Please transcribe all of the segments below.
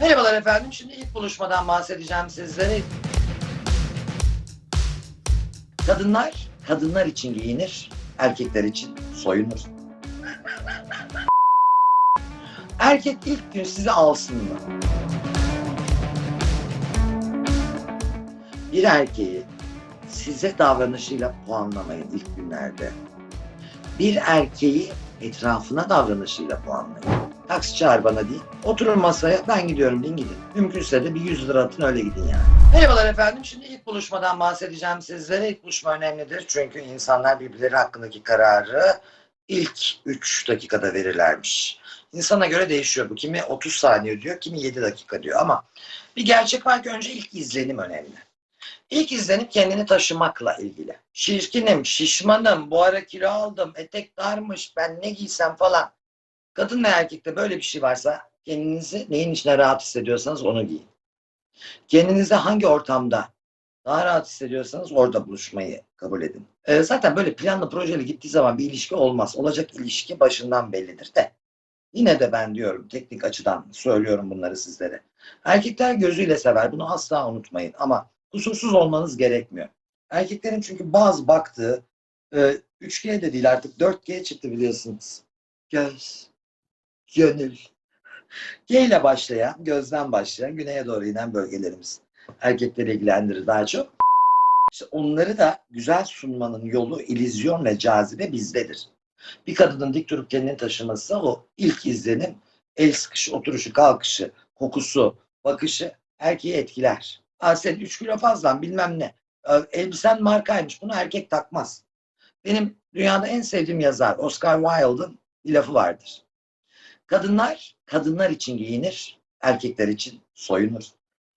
Merhabalar efendim. Şimdi ilk buluşmadan bahsedeceğim sizlere. Kadınlar, kadınlar için giyinir, erkekler için soyunur. Erkek ilk gün sizi alsın mı? Bir erkeği size davranışıyla puanlamayın ilk günlerde. Bir erkeği etrafına davranışıyla puanlayın. Taksi çağır bana değil. Oturun masaya ben gidiyorum deyin gidin. Mümkünse de bir 100 lira atın öyle gidin yani. Merhabalar efendim. Şimdi ilk buluşmadan bahsedeceğim sizlere. İlk buluşma önemlidir. Çünkü insanlar birbirleri hakkındaki kararı ilk 3 dakikada verirlermiş. İnsana göre değişiyor bu. Kimi 30 saniye diyor, kimi 7 dakika diyor ama bir gerçek var ki önce ilk izlenim önemli. İlk izlenim kendini taşımakla ilgili. Şişkinim, şişmanım, bu ara kilo aldım, etek darmış, ben ne giysem falan. Kadın ve erkekte böyle bir şey varsa kendinizi neyin içine rahat hissediyorsanız onu giyin. Kendinizi hangi ortamda daha rahat hissediyorsanız orada buluşmayı kabul edin. Ee, zaten böyle planlı projeli gittiği zaman bir ilişki olmaz. Olacak ilişki başından bellidir de. Yine de ben diyorum teknik açıdan söylüyorum bunları sizlere. Erkekler gözüyle sever bunu asla unutmayın ama kusursuz olmanız gerekmiyor. Erkeklerin çünkü bazı baktığı e, 3G de değil artık 4G çıktı biliyorsunuz. Göz, gönül. G ile başlayan, gözden başlayan, güneye doğru inen bölgelerimiz. Erkekleri ilgilendirir daha çok. İşte onları da güzel sunmanın yolu, illüzyon ve cazibe bizdedir. Bir kadının dik durup kendini taşıması o ilk izlenim, el sıkışı, oturuşu, kalkışı, kokusu, bakışı erkeği etkiler. Aa, sen 3 kilo fazlan bilmem ne. Elbisen markaymış. Bunu erkek takmaz. Benim dünyada en sevdiğim yazar Oscar Wilde'ın bir lafı vardır. Kadınlar, kadınlar için giyinir, erkekler için soyunur.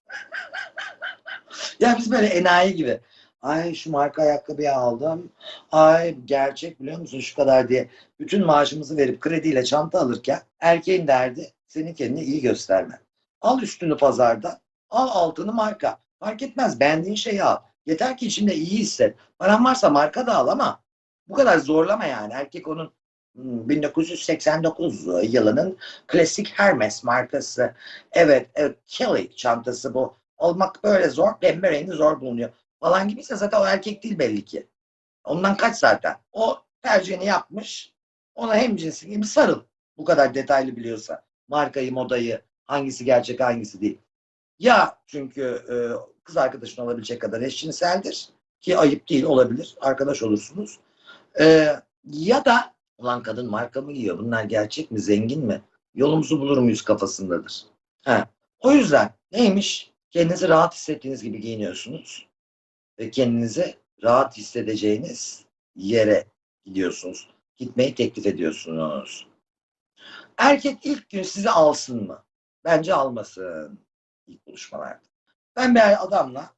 ya biz böyle enayi gibi. Ay şu marka ayakkabıyı aldım. Ay gerçek biliyor musun şu kadar diye. Bütün maaşımızı verip krediyle çanta alırken erkeğin derdi senin kendini iyi göstermen. Al üstünü pazarda, al altını marka. Fark etmez beğendiğin şeyi al. Yeter ki içinde iyi hisset. Paran varsa marka da al ama bu kadar zorlama yani. Erkek onun 1989 yılının klasik Hermes markası. Evet, evet Kelly çantası bu. Almak böyle zor, pembe rengi zor bulunuyor. Falan gibiyse zaten o erkek değil belli ki. Ondan kaç zaten. O tercihini yapmış. Ona hem cinsi gibi sarıl. Bu kadar detaylı biliyorsa. Markayı, modayı, hangisi gerçek hangisi değil. Ya çünkü e, kız arkadaşın olabilecek kadar eşcinseldir. Ki ayıp değil olabilir. Arkadaş olursunuz. E, ya da ulan kadın marka mı giyiyor? Bunlar gerçek mi? Zengin mi? Yolumuzu bulur muyuz kafasındadır. Ha. O yüzden neymiş? Kendinizi rahat hissettiğiniz gibi giyiniyorsunuz. Ve kendinizi rahat hissedeceğiniz yere gidiyorsunuz. Gitmeyi teklif ediyorsunuz. Erkek ilk gün sizi alsın mı? Bence almasın ilk buluşmalarda. Ben bir adamla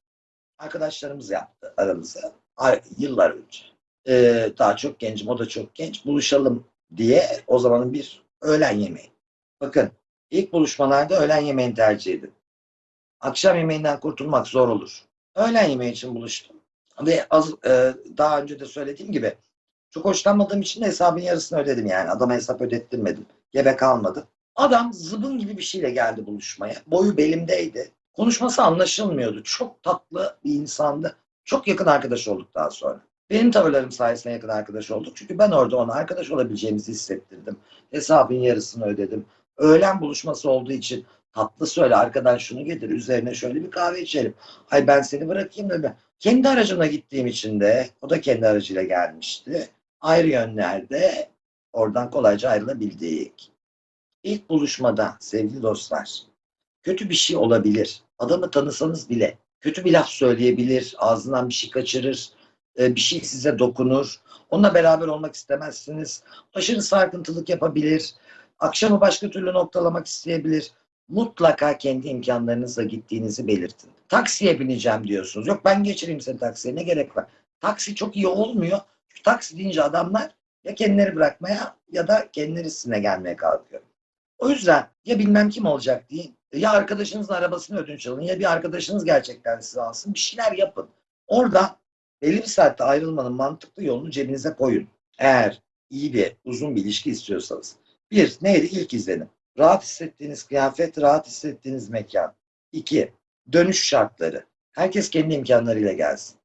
arkadaşlarımız yaptı aramızda yıllar önce. Ee, daha çok gencim, o da çok genç. Buluşalım diye o zamanın bir öğlen yemeği. Bakın ilk buluşmalarda öğlen yemeğini tercih edin. Akşam yemeğinden kurtulmak zor olur. Öğlen yemeği için buluştum. Ve az, e, daha önce de söylediğim gibi çok hoşlanmadığım için de hesabın yarısını ödedim yani. Adama hesap ödettirmedim. Gebe kalmadı. Adam zıbın gibi bir şeyle geldi buluşmaya. Boyu belimdeydi. Konuşması anlaşılmıyordu. Çok tatlı bir insandı. Çok yakın arkadaş olduk daha sonra. Benim tavırlarım sayesinde yakın arkadaş olduk. Çünkü ben orada ona arkadaş olabileceğimizi hissettirdim. Hesabın yarısını ödedim. Öğlen buluşması olduğu için tatlı söyle arkadan şunu getir üzerine şöyle bir kahve içelim. Ay ben seni bırakayım da. Kendi aracımla gittiğim için de o da kendi aracıyla gelmişti. Ayrı yönlerde oradan kolayca ayrılabildik. İlk buluşmada sevgili dostlar kötü bir şey olabilir. Adamı tanısanız bile kötü bir laf söyleyebilir, ağzından bir şey kaçırır, e, bir şey size dokunur. Onunla beraber olmak istemezsiniz. Aşırı sarkıntılık yapabilir. Akşamı başka türlü noktalamak isteyebilir. Mutlaka kendi imkanlarınızla gittiğinizi belirtin. Taksiye bineceğim diyorsunuz. Yok ben geçireyim seni taksiye ne gerek var? Taksi çok iyi olmuyor. Çünkü taksi deyince adamlar ya kendileri bırakmaya ya da kendileri sizinle gelmeye kalkıyor. O yüzden ya bilmem kim olacak deyin. Ya arkadaşınızın arabasını ödünç alın ya bir arkadaşınız gerçekten size alsın. Bir şeyler yapın. Orada belli bir saatte ayrılmanın mantıklı yolunu cebinize koyun. Eğer iyi bir uzun bir ilişki istiyorsanız. Bir, neydi? İlk izlenim. Rahat hissettiğiniz kıyafet, rahat hissettiğiniz mekan. İki, dönüş şartları. Herkes kendi imkanlarıyla gelsin.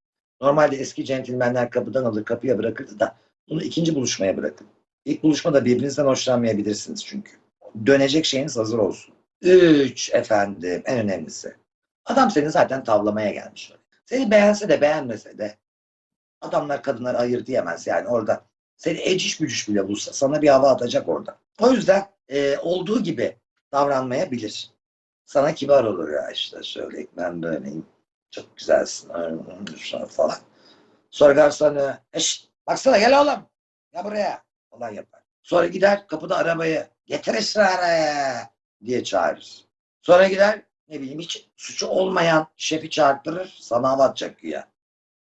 Normalde eski centilmenler kapıdan alır, kapıya bırakırdı da bunu ikinci buluşmaya bırakın. İlk buluşmada birbirinizden hoşlanmayabilirsiniz çünkü. Dönecek şeyiniz hazır olsun. Üç, efendim, en önemlisi. Adam seni zaten tavlamaya gelmiş. Seni beğense de beğenmese de adamlar kadınları ayır diyemez yani orada. Seni eciş bücüş bile bulsa sana bir hava atacak orada. O yüzden e, olduğu gibi davranmayabilir. Sana kibar olur ya işte şöyle ben böyleyim. Çok güzelsin falan. Sonra garsonu eşt baksana gel oğlum. Ya buraya falan yapar. Sonra gider kapıda arabayı getir ısraraya diye çağırır. Sonra gider ne bileyim hiç suçu olmayan şefi çağırtırır sana hava atacak güya.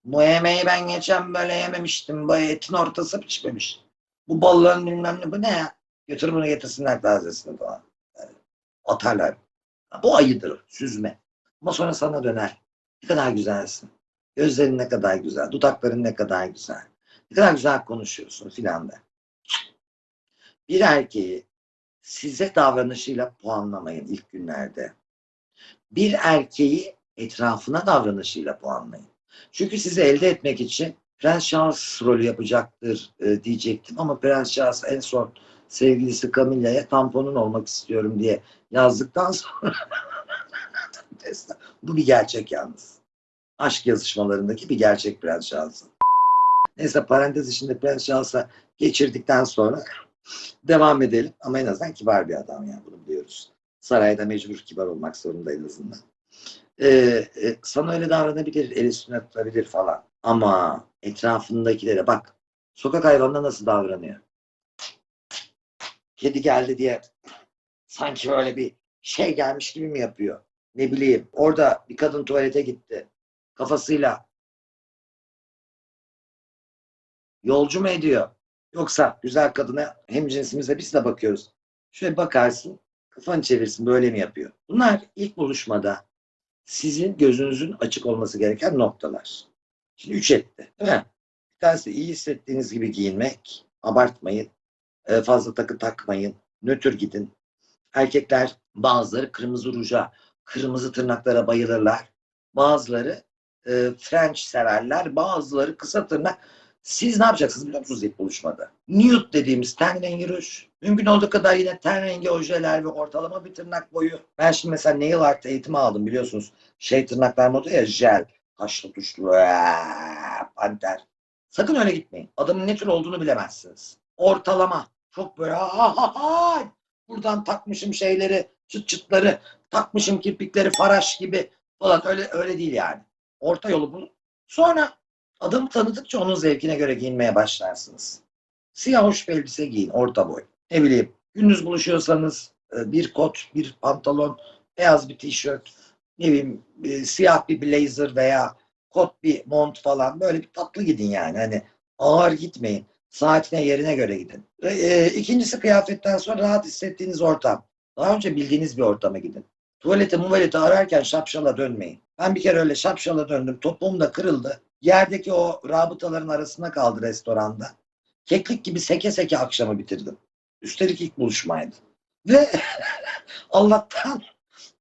Bu yemeği ben geçen böyle yememiştim. Bu etin ortası pişmemiş. Bu balığın bilmem ne bu ne ya? Götür bunu getirsinler tazesini falan. Yani atarlar. Bu ayıdır, süzme. Ama sonra sana döner. Ne kadar güzelsin. Gözlerin ne kadar güzel. Dudakların ne kadar güzel. Ne kadar güzel konuşuyorsun filan da. Bir erkeği size davranışıyla puanlamayın ilk günlerde. Bir erkeği etrafına davranışıyla puanlayın. Çünkü sizi elde etmek için Prens Charles rolü yapacaktır e, diyecektim ama Prens Charles en son sevgilisi Camilla'ya tamponun olmak istiyorum diye yazdıktan sonra bu bir gerçek yalnız. Aşk yazışmalarındaki bir gerçek Prens Charles'ın. Neyse parantez içinde Prens Charles'a geçirdikten sonra devam edelim. Ama en azından kibar bir adam yani bunu biliyoruz. Sarayda mecbur kibar olmak zorunda en azından. Ee, e, sana öyle davranabilir, el üstüne tutabilir falan. Ama etrafındakilere bak. Sokak hayvanına nasıl davranıyor? Kedi geldi diye sanki öyle bir şey gelmiş gibi mi yapıyor? Ne bileyim. Orada bir kadın tuvalete gitti. Kafasıyla yolcu mu ediyor? Yoksa güzel kadına hem cinsimize biz de bakıyoruz. Şöyle bakarsın, kafanı çevirsin böyle mi yapıyor? Bunlar ilk buluşmada sizin gözünüzün açık olması gereken noktalar. Şimdi üç etti değil mi? Bir tanesi iyi hissettiğiniz gibi giyinmek, abartmayın, e, fazla takı takmayın, nötr gidin. Erkekler bazıları kırmızı ruja, kırmızı tırnaklara bayılırlar. Bazıları e, French severler, bazıları kısa tırnak. Siz ne yapacaksınız biliyor musunuz ilk buluşmada? Nude dediğimiz ten rengi ruj. Mümkün olduğu kadar yine ten rengi ojeler ve ortalama bir tırnak boyu. Ben şimdi mesela nail art eğitimi aldım biliyorsunuz. Şey tırnaklar moda ya jel. Kaşlı tuşlu. Panter. Sakın öyle gitmeyin. Adamın ne tür olduğunu bilemezsiniz. Ortalama. Çok böyle ha ha ha. Buradan takmışım şeyleri, çıt çıtları, takmışım kirpikleri faraş gibi falan. Öyle öyle değil yani. Orta yolu bulun. Sonra adamı tanıdıkça onun zevkine göre giyinmeye başlarsınız. Siyah hoş bir elbise giyin, orta boy. Ne bileyim, gündüz buluşuyorsanız e, bir kot, bir pantolon, beyaz bir tişört, ne bileyim e, siyah bir blazer veya kot bir mont falan böyle bir tatlı gidin yani. Hani ağır gitmeyin. Saatine yerine göre gidin. E, e, ikincisi kıyafetten sonra rahat hissettiğiniz ortam. Daha önce bildiğiniz bir ortama gidin. Tuvalete muvalete ararken şapşala dönmeyin. Ben bir kere öyle şapşala döndüm. Topuğum da kırıldı. Yerdeki o rabıtaların arasında kaldı restoranda. Keklik gibi seke seke akşamı bitirdim. Üstelik ilk buluşmaydı. Ve Allah'tan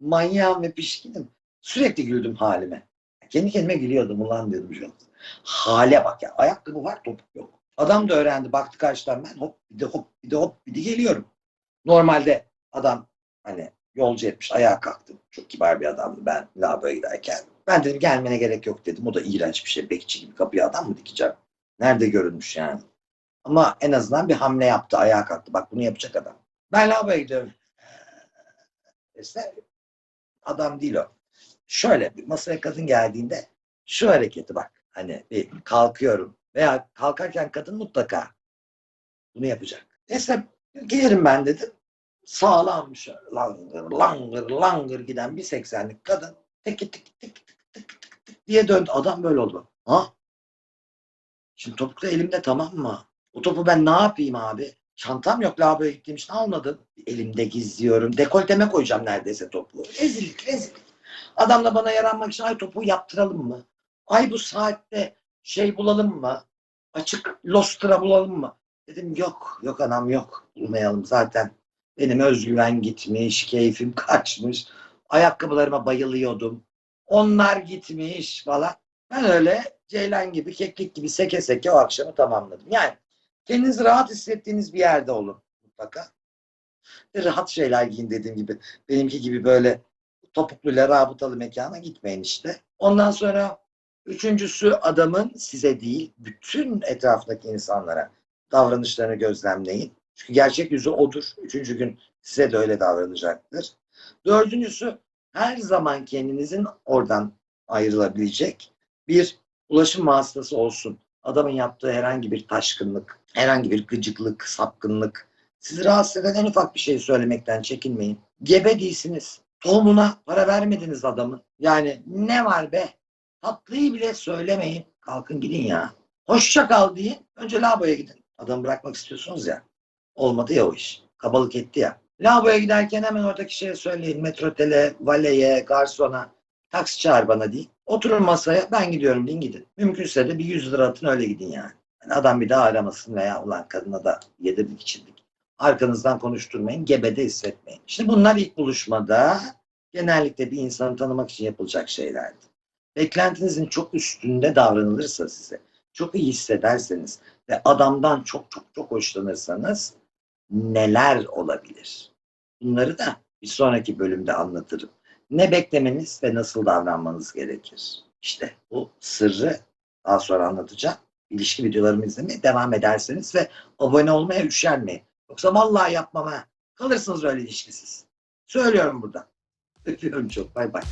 manyağım ve pişkinim. Sürekli güldüm halime. Kendi kendime gülüyordum ulan diyordum şu. Hale bak ya. Ayakkabı var topuk yok. Adam da öğrendi. Baktı karşıdan ben hop bir de hop bir de hop bir de geliyorum. Normalde adam hani yolcu etmiş ayağa kalktım. Çok kibar bir adamdı ben lavaboya giderken. Ben dedim gelmene gerek yok dedim. O da iğrenç bir şey. Bekçi gibi kapıya adam mı dikeceğim? Nerede görülmüş yani? Ama en azından bir hamle yaptı. Ayağa kalktı. Bak bunu yapacak adam. Ben lavaboya gidiyorum. İşte adam değil o. Şöyle bir masaya kadın geldiğinde şu hareketi bak. Hani bir kalkıyorum. Veya kalkarken kadın mutlaka bunu yapacak. Neyse gelirim ben dedim. Sağlam langır langır langır giden bir seksenlik kadın tek tek tek tek tek tek tek diye döndü. Adam böyle oldu. Ha? Şimdi topuk da elimde tamam mı? O topu ben ne yapayım abi? Çantam yok lavaboya gittiğim için almadım. Elimde gizliyorum. Dekolteme koyacağım neredeyse topu. Rezillik rezillik. Adam da bana yaranmak için ay topu yaptıralım mı? Ay bu saatte şey bulalım mı? Açık lostra bulalım mı? Dedim yok. Yok anam yok. Bulmayalım zaten. Benim özgüven gitmiş, keyfim kaçmış. Ayakkabılarıma bayılıyordum. Onlar gitmiş falan. Ben öyle ceylan gibi, keklik gibi seke seke o akşamı tamamladım. Yani kendinizi rahat hissettiğiniz bir yerde olun mutlaka. Ve rahat şeyler giyin dediğim gibi. Benimki gibi böyle topukluyla rabıtalı mekana gitmeyin işte. Ondan sonra üçüncüsü adamın size değil, bütün etrafındaki insanlara davranışlarını gözlemleyin. Çünkü gerçek yüzü odur. Üçüncü gün size de öyle davranacaktır. Dördüncüsü her zaman kendinizin oradan ayrılabilecek bir ulaşım vasıtası olsun. Adamın yaptığı herhangi bir taşkınlık, herhangi bir gıcıklık, sapkınlık, sizi rahatsız eden en ufak bir şey söylemekten çekinmeyin. Gebe değilsiniz. Tohumuna para vermediniz adamın. Yani ne var be? Tatlıyı bile söylemeyin. Kalkın gidin ya. Hoşça kal deyin. Önce lavaboya gidin. Adamı bırakmak istiyorsunuz ya. Olmadı ya o iş. Kabalık etti ya. Lavaboya giderken hemen oradaki şeye söyleyin. Metrotele, valeye, garsona. Taksi çağır bana deyin. Oturun masaya ben gidiyorum deyin gidin. Mümkünse de bir 100 lira atın öyle gidin yani. Yani adam bir daha aramasın veya ulan kadına da yedirdik içirdik. Arkanızdan konuşturmayın. Gebede hissetmeyin. İşte bunlar ilk buluşmada genellikle bir insanı tanımak için yapılacak şeylerdi. Beklentinizin çok üstünde davranılırsa size, çok iyi hissederseniz ve adamdan çok çok çok hoşlanırsanız neler olabilir? Bunları da bir sonraki bölümde anlatırım. Ne beklemeniz ve nasıl davranmanız gerekir? İşte bu sırrı daha sonra anlatacağım. İlişki videolarımı izlemeye devam ederseniz ve abone olmaya üşenmeyin. Yoksa vallahi yapmam ha. Kalırsınız öyle ilişkisiz. Söylüyorum burada. Öpüyorum çok. Bay bay.